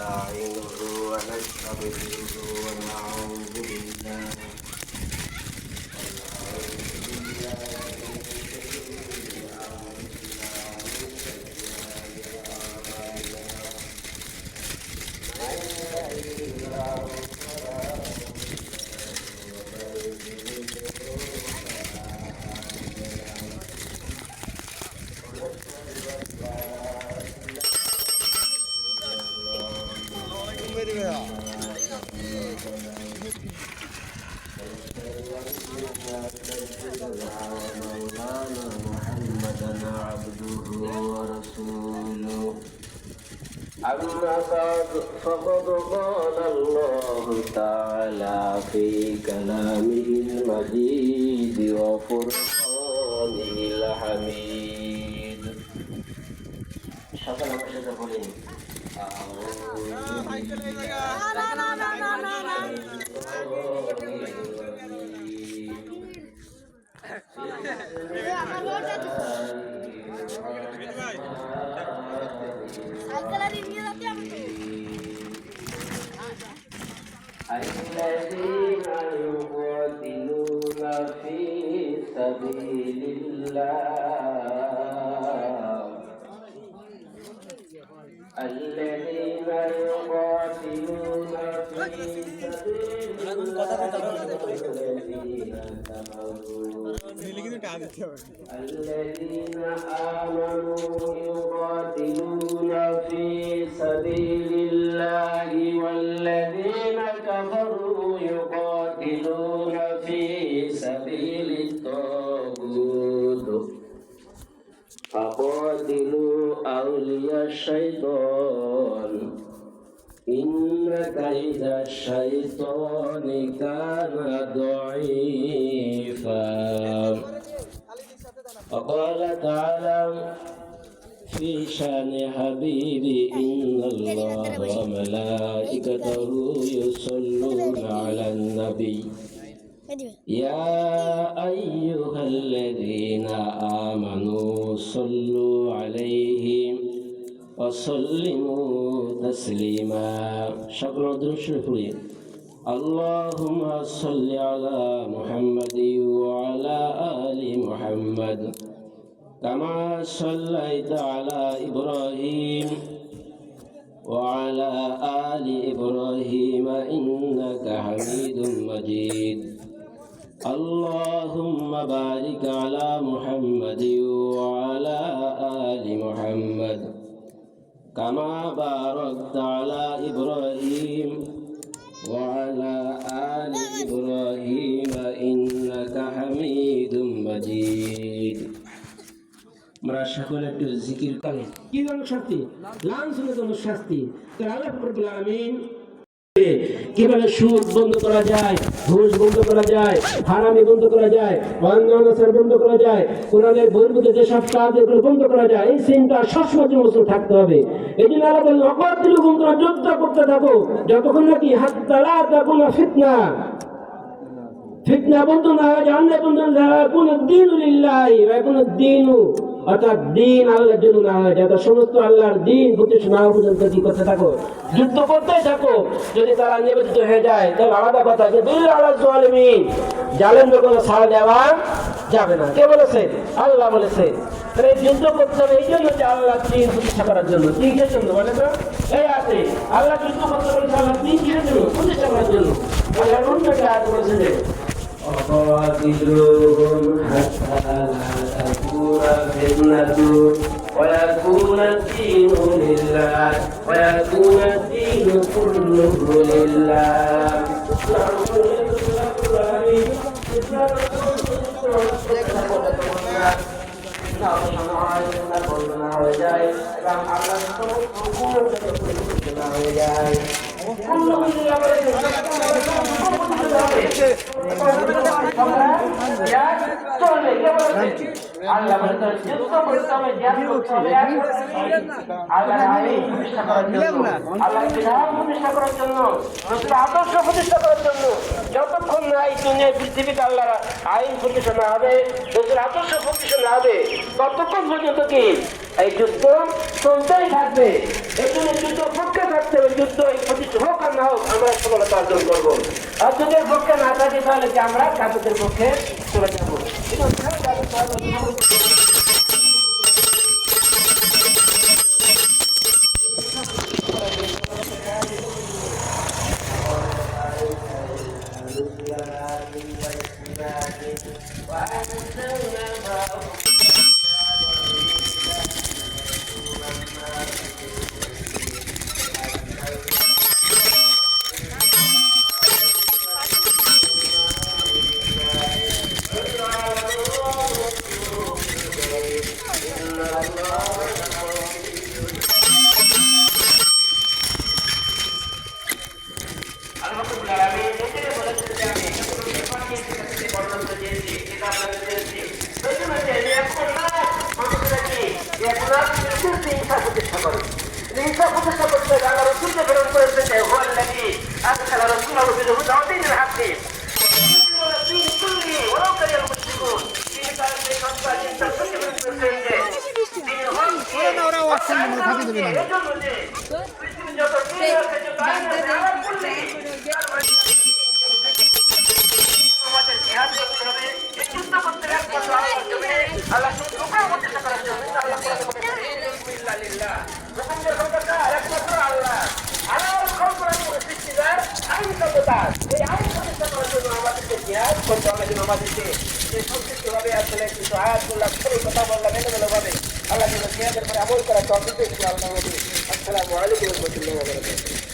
ونستعينه ونستغفره ونعوذ بالله عبده ورسوله أما بعد فقد قال الله تعالى في كلامه المجيد وفرقانه سبيل الله الذين يقاتلون في سبيل الله الذين آمنوا يقاتلون في سبيل الله والذين كفروا فقاتلوا أولياء الشيطان إن كيد الشيطان كان ضعيفا وقال تعالى في شان حبيبي إن الله وملائكته يصلون على النبي يا أيها الذين آمنوا صلوا عليه وسلموا تسليما شكرا درشفري اللهم صل على محمد وعلى آل محمد كما صليت على إبراهيم وعلى آل إبراهيم إنك حميد مجيد اللهم بارك على محمد وعلى آل محمد كما باركت على إبراهيم وعلى آل إبراهيم إنك حميد مجيد আমরা সকলে একটু জিকির করেন কি জন্য শাস্তি লাঞ্ছনের জন্য শাস্তি তো আল্লাহ রব্বুল আলামিন কীভাবে সুদ বন্ধ করা যায়, ঘুষ বন্ধ করা যায়, হারামি বন্ধ করা যায় অন্যান্যাচার বন্ধ করা যায়, কোরআনের বন্ধুতে যেসব কাজ এগুলো বন্ধ করা যায়, এই চিন্তা সবসময় মুসলিম থাকতে হবে। এই জন্য আল্লাহ বলেন অকর্তিল বন্ধুরা যুদ্ধ করতে থাকো, যতক্ষণ নাকি হাত তালা তখন ফিতনা ফিতনা বন্ধ না হয় জানলে বন্ধু না হয় কোনো দিন উলিল্লাহি বা কোনো দিনু অর্থাৎ দিন আল্লাহর জন্য না হয়ে যায় সমস্ত আল্লাহর দিন প্রতিষ্ঠা না পর্যন্ত কি করতে থাকো। যুদ্ধ করতে থাকো। যদি তারা নিবেদিত হয়ে যায়, তাহলে আলাদা কথা যে দুই আলামিন জালেমদের কোনো ছাড় দেওয়া যাবে না। কে বলেছে? আল্লাহ বলেছে। তাহলে যুদ্ধ করতে হবে, এই জন্য আল্লাহ করার জন্য। জন্য, বলে এই আল্লাহ যুদ্ধ করতে জন্য করার জন্য। تكون فتنة ويكون الدين لله ويكون الدين كله لله আল্লাহ আদর্শ প্রতিষ্ঠা করার জন্য যতক্ষণ না এই দুনিয়ায় পৃথিবীতে আল্লাহ আইন প্রতিষ্ঠা না হবে আদর্শ প্রতিষ্ঠা না হবে ততক্ষণ পর্যন্ত কি এই যুদ্ধ চলতেই থাকবে। এই জন্য যুদ্ধ পক্ষে থাকতে হবে। যুদ্ধ সফলতা অর্জন করব। আর যদি পক্ষে না থাকি, তাহলে কি আমরা কাজের পক্ষে চলে যাব? এটা হচ্ছে লাগি আজকাল রসুল আবু বিদহু দাওয়াতিন হাতি তিন কুল্লি ওরাও করে মুশরিকুন তিনি তার যে কথা চিন্তা করতে করেছেন যে তিনি হন ওরা ওরা ওয়াক্সন মনে থাকি দেবে না এজন্য যে পৃথিবীর যত দিন আছে যত আইন আছে আমার কুল্লি আমাদের জিহাদ করতে হবে এই যুদ্ধ করতে হবে একমাত্র আল্লাহর জমিনে আল্লাহ শুধু হুকুম করতে করার জন্য আল্লাহ কোরআনে বলেছেন ইল্লা লিল্লাহ হুকুমের ক্ষমতা একমাত্র আল্লাহ আল্লাহর ক্ষমতা করে সৃষ্টিদার আইন ক্ষমতা এই আইন প্রতিষ্ঠা করার জন্য আমাদেরকে জিহাদ করতে হবে যেন আমাদেরকে এই সংক্ষিপ্তভাবে আসলে কিছু আয়াত করলাম সবাই কথা বললাম এলোমেলো ভাবে আল্লাহ যেন জিহাদের পরে আমল করা তখন আসসালামু আলাইকুম রহমতুল্লাহ